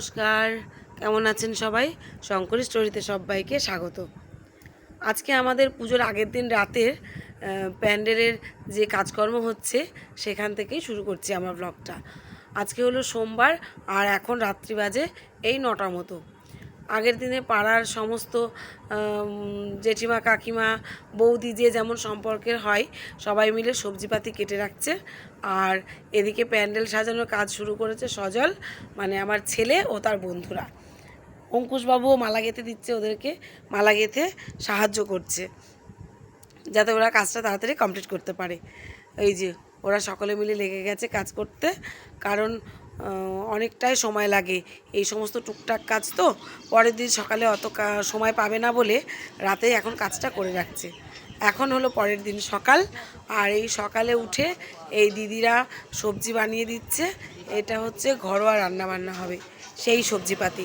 নমস্কার। কেমন আছেন সবাই? শঙ্করী স্টোরিতে সবাইকে স্বাগত। আজকে আমাদের পুজোর আগের দিন রাতের প্যান্ডেলের যে কাজকর্ম হচ্ছে, সেখান থেকেই শুরু করছি আমার ব্লগটা আজকে হলো সোমবার, আর এখন রাত্রি বাজে এই নটার মতো। আগের দিনে পাড়ার সমস্ত জেঠিমা, কাকিমা, বৌদি যে যেমন সম্পর্কের হয়, সবাই মিলে সবজিপাতি কেটে রাখছে। আর এদিকে প্যান্ডেল সাজানোর কাজ শুরু করেছে সজল মানে আমার ছেলে ও তার বন্ধুরা। অঙ্কুশবাবুও মালা গেঁথে দিচ্ছে ওদেরকে, মালা গেঁথে সাহায্য করছে, যাতে ওরা কাজটা তাড়াতাড়ি কমপ্লিট করতে পারে। এই যে, ওরা সকলে মিলে লেগে গেছে কাজ করতে, কারণ অনেকটাই সময় লাগে। এই সমস্ত টুকটাক কাজ তো পরের দিন সকালে অত সময় পাবে না বলে রাতে এখন কাজটা করে রাখছে। এখন হলো পরের দিন সকাল। আর এই সকালে উঠে এই দিদিরা সবজি বানিয়ে দিচ্ছে। এটা হচ্ছে ঘরোয়া রান্নাবান্না হবে, সেই সবজিপাতি।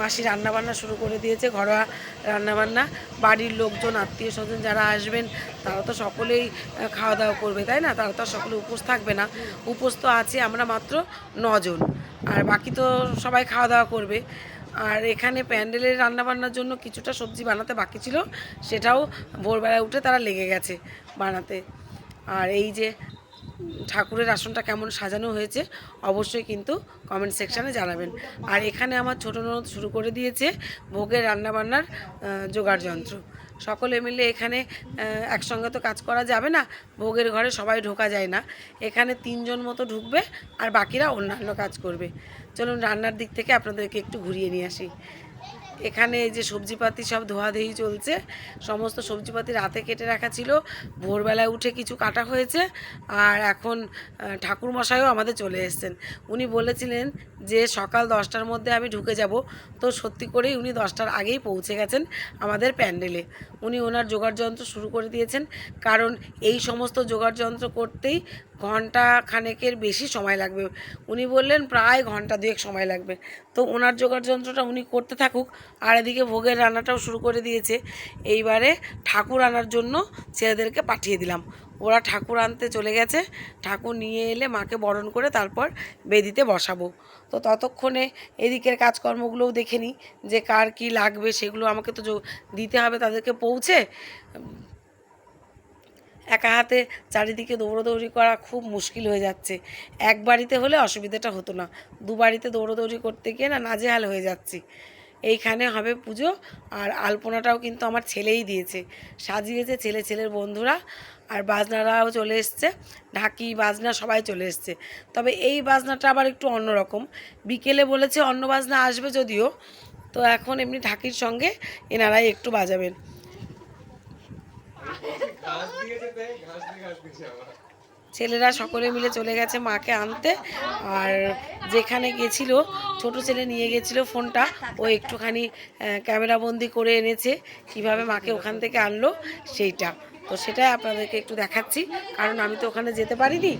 মাসি রান্নাবান্না শুরু করে দিয়েছে, ঘরোয়া রান্নাবান্না। বাড়ির লোকজন আত্মীয় স্বজন যারা আসবেন, তারা তো সকলেই খাওয়া দাওয়া করবে, তাই না? তারা তো সকলে উপোস থাকবে না। উপোস তো আছে আমরা মাত্র নজন। আর বাকি তো সবাই খাওয়া দাওয়া করবে। আর এখানে প্যান্ডেলের রান্নাবান্নার জন্য কিছুটা সবজি বানাতে বাকি ছিল, সেটাও ভোরবেলায় উঠে তারা লেগে গেছে বানাতে। আর এই যে ঠাকুরের আসনটা কেমন সাজানো হয়েছে, অবশ্যই কিন্তু কমেন্ট সেকশানে জানাবেন। আর এখানে আমার ছোটো নদ শুরু করে দিয়েছে ভোগের রান্নাবান্নার যোগাড় যন্ত্র সকলে মিলে এখানে একসঙ্গে তো কাজ করা যাবে না, ভোগের ঘরে সবাই ঢোকা যায় না। এখানে তিনজন মতো ঢুকবে আর বাকিরা অন্যান্য কাজ করবে। চলুন রান্নার দিক থেকে আপনাদেরকে একটু ঘুরিয়ে নিয়ে আসি। এখানে এই যে সবজিপাতি সব ধোয়াধুয়ি চলছে সমস্ত সবজিপাতি রাতে কেটে রাখা ছিল ভোরবেলায় উঠে কিছু কাটা হয়েছে আর এখন আহ, ঠাকুর মশাইও আমাদের চলে এসেছেন। উনি বলেছিলেন যে সকাল দশটার মধ্যে আমি ঢুকে যাব তো সত্যি করেই উনি দশটার আগেই পৌঁছে গেছেন আমাদের প্যান্ডেলে। উনি ওনার জোগাড় যন্ত্র শুরু করে দিয়েছেন কারণ এই সমস্ত জোগাড় যন্ত্র করতেই ঘণ্টা খানেকের বেশি সময় লাগবে। উনি বললেন, প্রায় ঘণ্টা দুয়েক সময় লাগবে। তো ওনার জোগাড় যন্ত্রটা উনি করতে থাকুক। আর এদিকে ভোগের রান্নাটাও শুরু করে দিয়েছে। এইবারে ঠাকুর আনার জন্য ছেলেদেরকে পাঠিয়ে দিলাম। ওরা ঠাকুর আনতে চলে গেছে। ঠাকুর নিয়ে এলে মাকে বরণ করে তারপর বেদিতে বসাবো। তো ততক্ষণে এদিকের কাজকর্মগুলোও দেখে নিই যে কার কি লাগবে, সেগুলো আমাকে তো দিতে হবে তাদেরকে পৌঁছে। একা হাতে চারিদিকে দৌড়োদৌড়ি করা খুব মুশকিল হয়ে যাচ্ছে। এক বাড়িতে হলে অসুবিধাটা হতো না। দু বাড়িতে দৌড়োদৌড়ি করতে গিয়ে না নাজেহাল হয়ে যাচ্ছি। এইখানে হবে পুজো আর আলপনাটাও কিন্তু আমার ছেলেই দিয়েছে। সাজিয়েছে ছেলে, ছেলের বন্ধুরা আর বাজনারাও চলে এসছে। ঢাকি, বাজনা সবাই চলে এসছে। তবে এই বাজনাটা আবার একটু অন্যরকম বিকেলে বলেছে অন্য বাজনা আসবে যদিও। তো এখন এমনি ঢাকির সঙ্গে এনারাই একটু বাজাবেন। ছেলেরা সকলে মিলে চলে গেছে মাকে আনতে। আর যেখানে গেছিল, ছোট ছেলে নিয়ে গেছিল ফোনটা, ও একটুখানি ক্যামেরা বন্দি করে এনেছে, কীভাবে মাকে ওখান থেকে আনলো সেইটা। তো সেটাই আপনাদেরকে একটু দেখাচ্ছি, কারণ আমি তো ওখানে যেতে পারিনি।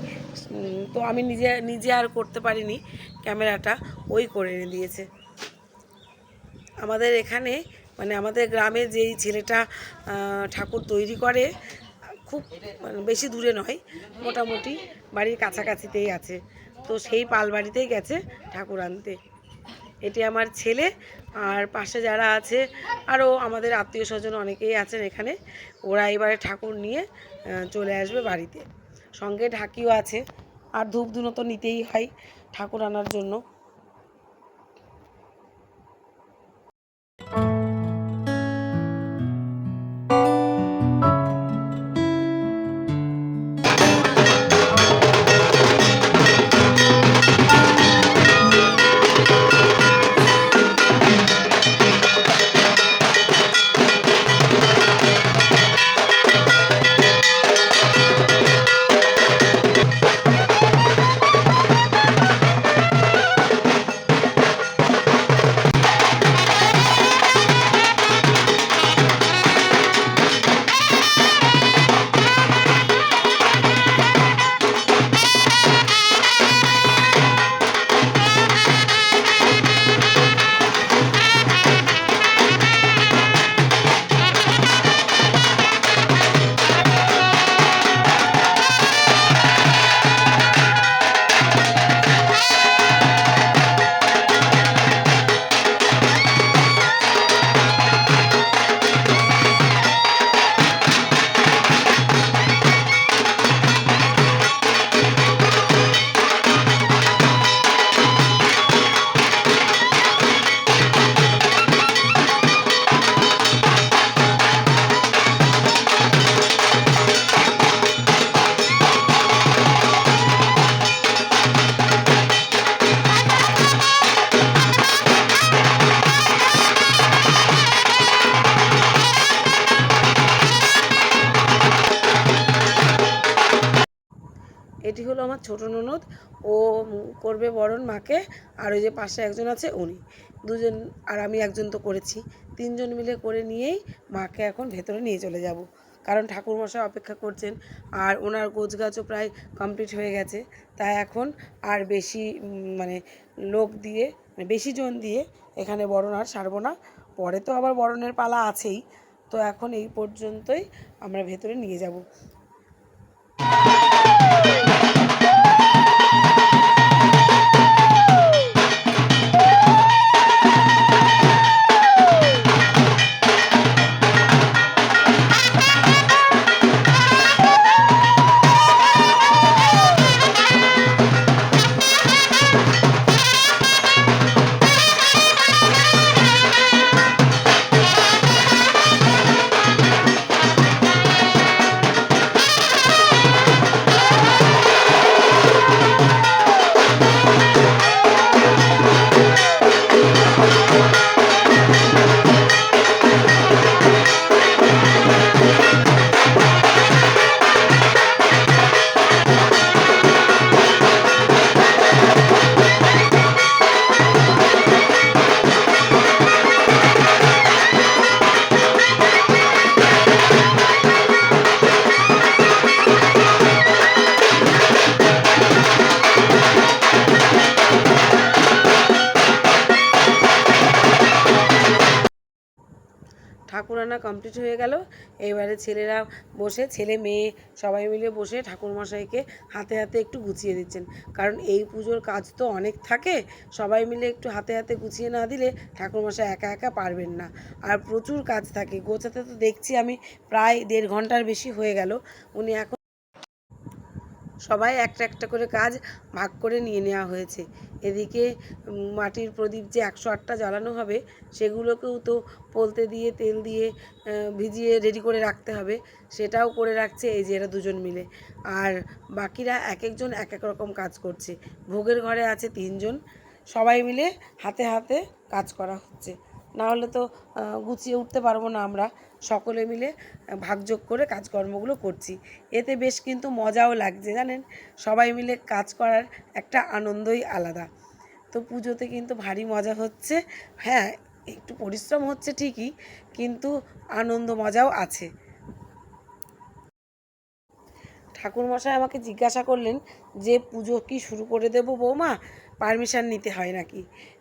তো আমি নিজে নিজে আর করতে পারিনি, ক্যামেরাটা ওই করে এনে দিয়েছে। আমাদের এখানে মানে আমাদের গ্রামে যেই ছেলেটা ঠাকুর তৈরি করে, খুব মানে বেশি দূরে নয়, মোটামুটি বাড়ির কাছাকাছিতেই আছে। তো সেই পাল বাড়িতেই গেছে ঠাকুর আনতে। এটি আমার ছেলে, আর পাশে যারা আছে, আরও আমাদের আত্মীয় স্বজন অনেকেই আছেন এখানে, ওরা এবারে ঠাকুর নিয়ে চলে আসবে বাড়িতে। সঙ্গে ঢাকিও আছে, আর ধূপ ধুনো তো নিতেই হয় ঠাকুর আনার জন্য। করবে বরণ, মাকে আর ওই যে পাশে একজন আছে উনি। দুজন আর আমি একজন তো করেছি। তিনজন মিলে করে নিয়েই মাকে এখন ভেতরে নিয়ে চলে যাব। কারণ ঠাকুরমশাই অপেক্ষা করছেন আর ওনার গোছ গাছও প্রায় কমপ্লিট হয়ে গেছে। তাই এখন আর বেশি মানে লোক দিয়ে মানে বেশি জন দিয়ে এখানে বরণ আর সারবো না। পরে তো আবার বরণের পালা আছেই। তো এখন এই পর্যন্তই আমরা ভেতরে নিয়ে যাব। কমপ্লিট হয়ে গেল। এবারে ছেলেরা বসে, ছেলে মেয়ে সবাই মিলে বসে ঠাকুরমশাইকে হাতে হাতে একটু গুছিয়ে দিচ্ছেন। কারণ এই পুজোর কাজ তো অনেক থাকে, সবাই মিলে একটু হাতে হাতে গুছিয়ে না দিলে ঠাকুরমশাই একা একা পারবেন না। আর প্রচুর কাজ থাকে, গোছাতে তো দেখছি আমি প্রায় দেড় ঘণ্টার বেশি হয়ে গেল। উনি এখন সবাই একটা একটা করে কাজ ভাগ করে নিয়ে নেওয়া হয়েছে। এদিকে মাটির প্রদীপ যে একশো আটটা জ্বালানো হবে, সেগুলোকেও তো পলতে দিয়ে, তেল দিয়ে ভিজিয়ে রেডি করে রাখতে হবে। সেটাও করে রাখছে এই যে এরা দুজন মিলে। আর বাকিরা এক একজন এক এক রকম কাজ করছে। ভোগের ঘরে আছে তিনজন। সবাই মিলে হাতে হাতে কাজ করা হচ্ছে। না হলে তো গুছিয়ে উঠতে পারব না আমরা। সকলে মিলে ভাগযোগ করে কাজকর্মগুলো করছি। এতে বেশ কিন্তু মজাও লাগছে, জানেন? সবাই মিলে কাজ করার একটা আনন্দই আলাদা। তো পুজোতে কিন্তু ভারী মজা হচ্ছে। হ্যাঁ একটু পরিশ্রম হচ্ছে ঠিকই, কিন্তু আনন্দ মজাও আছে। ঠাকুরমশাই আমাকে জিজ্ঞাসা করলেন যে পুজো কি শুরু করে দেব বৌমা? পারমিশন নিতে হয় নাকি?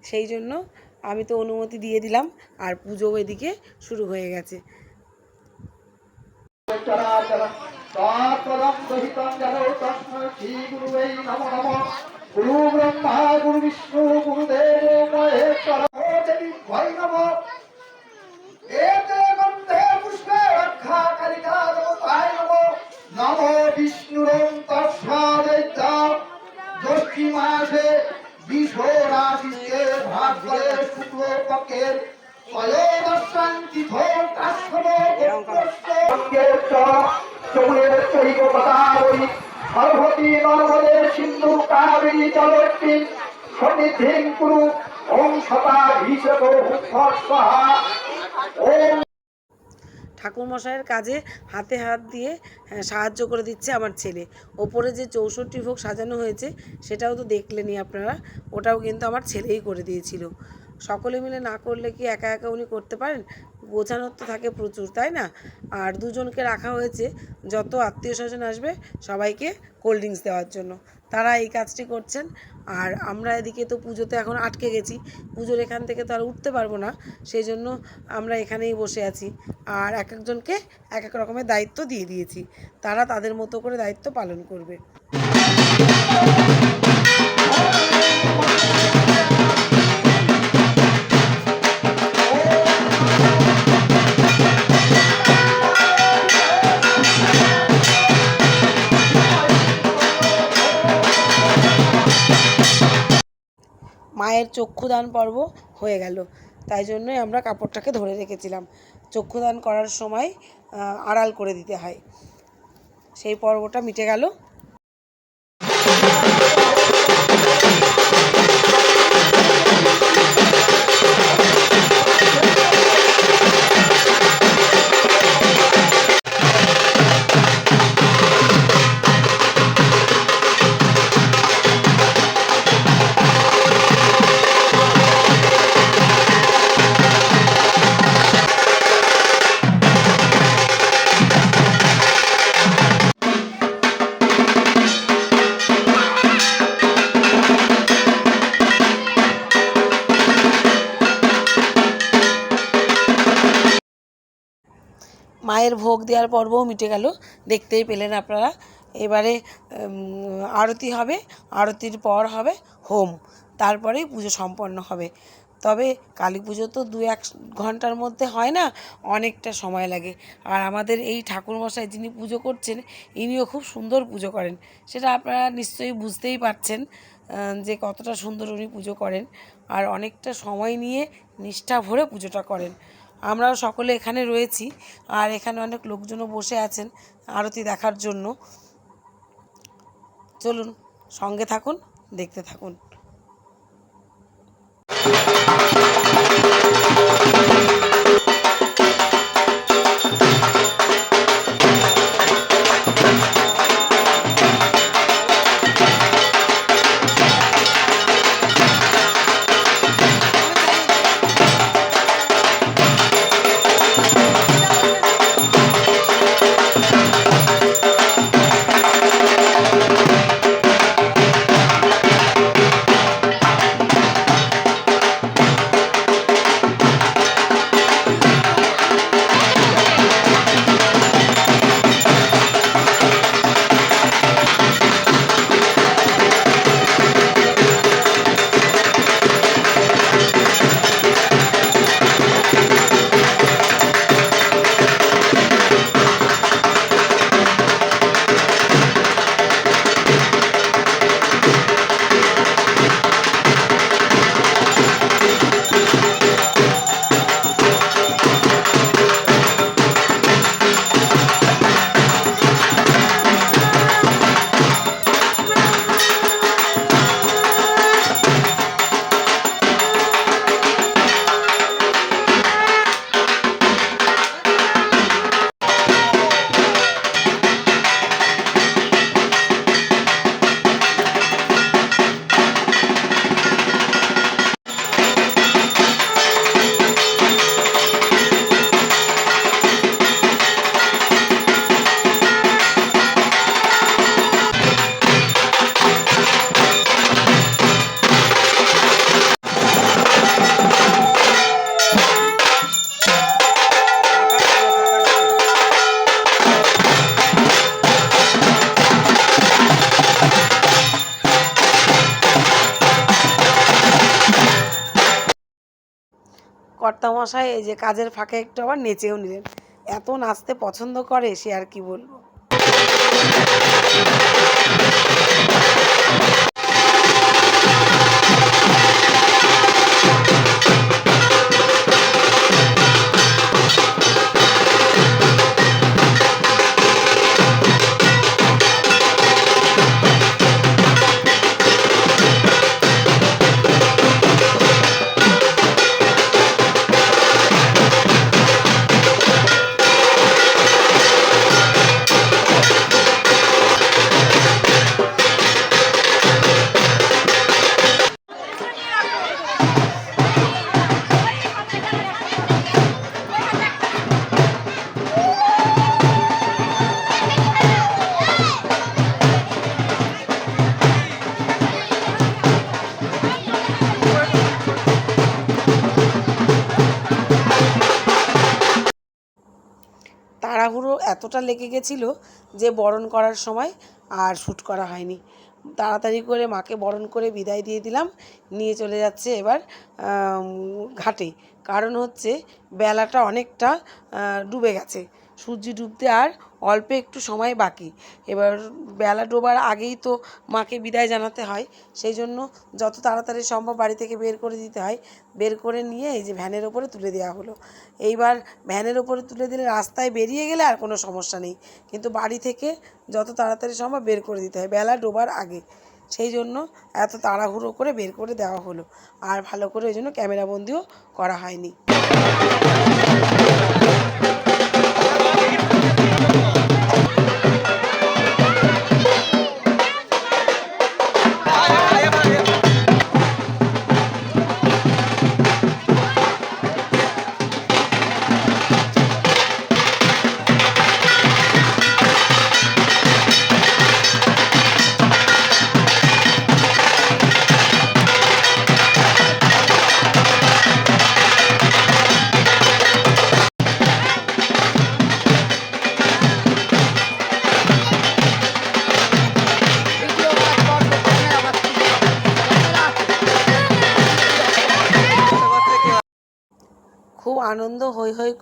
সেই জন্য আমি তো অনুমতি দিয়ে দিলাম, আর পুজো এদিকে শুরু হয়ে গেছে। গুরু ব্রহ্মা গুরু বিষ্ণু ঠাকুরমশাইয়ের কাজে হাতে হাত দিয়ে হ্যাঁ, সাহায্য করে দিচ্ছে আমার ছেলে। ওপরে যে চৌষট্টি ভোগ সাজানো হয়েছে সেটাও তো দেখলেনি আপনারা। ওটাও কিন্তু আমার ছেলেই করে দিয়েছিল। সকলে মিলে না করলে কি একা একা উনি করতে পারেন? গোছানোর তো থাকে প্রচুর তাই না? আর দুজনকে রাখা হয়েছে যত আত্মীয় স্বজন আসবে সবাইকে কোল্ড ড্রিঙ্কস দেওয়ার জন্য। তারা এই কাজটি করছেন। আর আমরা এদিকে তো পুজোতে এখন আটকে গেছি। পুজোর এখান থেকে তো আর উঠতে পারব না সেই জন্য আমরা এখানেই বসে আছি। আর এক একজনকে এক এক রকমের দায়িত্ব দিয়ে দিয়েছি। তারা তাদের মতো করে দায়িত্ব পালন করবে। মায়ের চক্ষুদান পর্ব হয়ে গেল। তাই জন্যই আমরা কাপড়টাকে ধরে রেখেছিলাম। চক্ষুদান করার সময় আড়াল করে দিতে হয়। সেই পর্বটা মিটে গেল। ভোগ দেওয়ার পর্বও মিটে গেল। দেখতেই পেলেন আপনারা। এবারে আরতি হবে। আরতির পর হবে হোম। তারপরেই পুজো সম্পন্ন হবে। তবে কালী পুজো তো দু এক ঘণ্টার মধ্যে হয় না, অনেকটা সময় লাগে। আর আমাদের এই ঠাকুরমশাই যিনি পুজো করছেন, ইনিও খুব সুন্দর পুজো করেন। সেটা আপনারা নিশ্চয়ই বুঝতেই পারছেন যে কতটা সুন্দর উনি পুজো করেন। আর অনেকটা সময় নিয়ে নিষ্ঠা ভরে পুজোটা করেন। আমরাও সকলে এখানে রয়েছি আর এখানে অনেক লোকজনও বসে আছেন আরতি দেখার জন্য। চলুন, সঙ্গে থাকুন, দেখতে থাকুন। কর্তামশাই এই যে কাজের ফাঁকে একটু আবার নেচেও নিলেন। এত নাচতে পছন্দ করে সে আর কি বলব? এতটা লেগে গেছিল যে বরণ করার সময় আর শ্যুট করা হয়নি। তাড়াতাড়ি করে মাকে বরণ করে বিদায় দিয়ে দিলাম, নিয়ে চলে যাচ্ছে এবার ঘাটে। কারণ হচ্ছে বেলাটা অনেকটা ডুবে গেছে। সূর্য ডুবতে আর অল্প একটু সময় বাকি। এবার বেলা ডোবার আগেই তো মাকে বিদায় জানাতে হয়। সেই জন্য যত তাড়াতাড়ি সম্ভব বাড়ি থেকে বের করে দিতে হয়। বের করে নিয়ে এই যে ভ্যানের ওপরে তুলে দেওয়া হলো। এইবার ভ্যানের ওপরে তুলে দিলে রাস্তায় বেরিয়ে গেলে আর কোনো সমস্যা নেই। কিন্তু বাড়ি থেকে যত তাড়াতাড়ি সম্ভব বের করে দিতে হয়, বেলা ডোবার আগে। সেই জন্য এত তাড়াহুড়ো করে বের করে দেওয়া হলো। আর ভালো করে ওই জন্য ক্যামেরাবন্দিও করা হয়নি।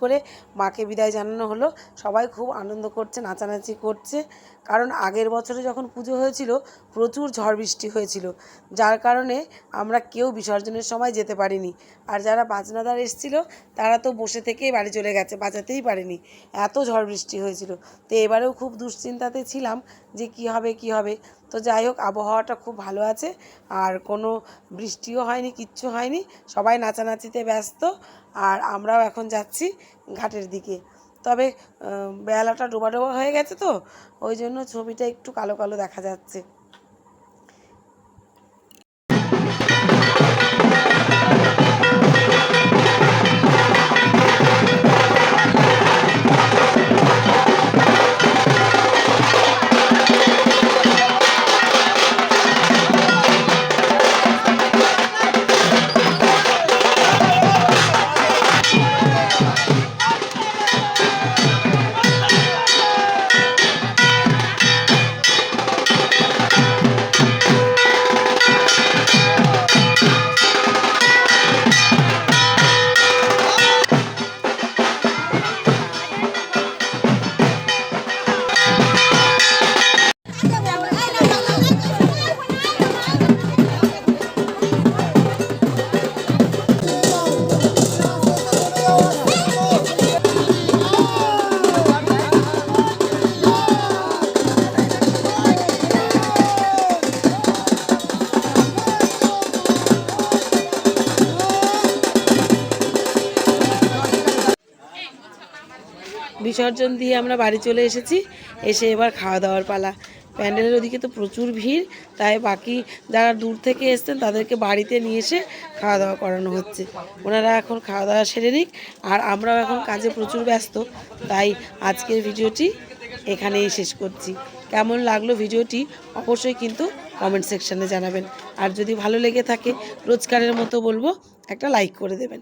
করে মাকে বিদায় জানানো হলো। সবাই খুব আনন্দ করছে নাচানাচি করছে। কারণ আগের বছরে যখন পুজো হয়েছিল, প্রচুর ঝড় বৃষ্টি হয়েছিল। যার কারণে আমরা কেউ বিসর্জনের সময় যেতে পারিনি। আর যারা বাজনাদার এসেছিল, তারা তো বসে থেকেই বাড়ি চলে গেছে বাজাতেই পারেনি। এত ঝড় বৃষ্টি হয়েছিল। তো এবারেও খুব দুশ্চিন্তাতে ছিলাম যে কি হবে কি হবে। তো যাই হোক, আবহাওয়াটা খুব ভালো আছে। আর কোনো বৃষ্টিও হয়নি, কিচ্ছু হয়নি। সবাই নাচানাচিতে ব্যস্ত। আর আমরাও এখন যাচ্ছি ঘাটের দিকে। তবে বেলাটা ডোবা ডোবা হয়ে গেছে তো, ওই জন্য ছবিটা একটু কালো কালো দেখা যাচ্ছে। বিসর্জন দিয়ে আমরা বাড়ি চলে এসেছি। এসে এবার খাওয়া দাওয়ার পালা। প্যান্ডেলের ওদিকে তো প্রচুর ভিড়, তাই বাকি যারা দূর থেকে এসছেন তাদেরকে বাড়িতে নিয়ে এসে খাওয়া দাওয়া করানো হচ্ছে। ওনারা এখন খাওয়া দাওয়া সেরে নিক। আর আমরাও এখন কাজে প্রচুর ব্যস্ত, তাই আজকের ভিডিওটি এখানেই শেষ করছি। কেমন লাগল ভিডিওটি অবশ্যই কিন্তু কমেন্ট সেকশানে জানাবেন। আর যদি ভালো লেগে থাকে, রোজকারের মতো বলব, একটা লাইক করে দেবেন।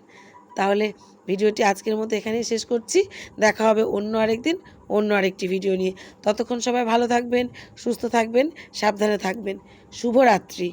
তাহলে ভিডিওটি আজকের মতো এখানেই শেষ করছি। দেখা হবে অন্য আরেকদিন, অন্য আরেকটি ভিডিও নিয়ে। ততক্ষণ সবাই ভালো থাকবেন, সুস্থ থাকবেন, সাবধানে থাকবেন। শুভরাত্রি।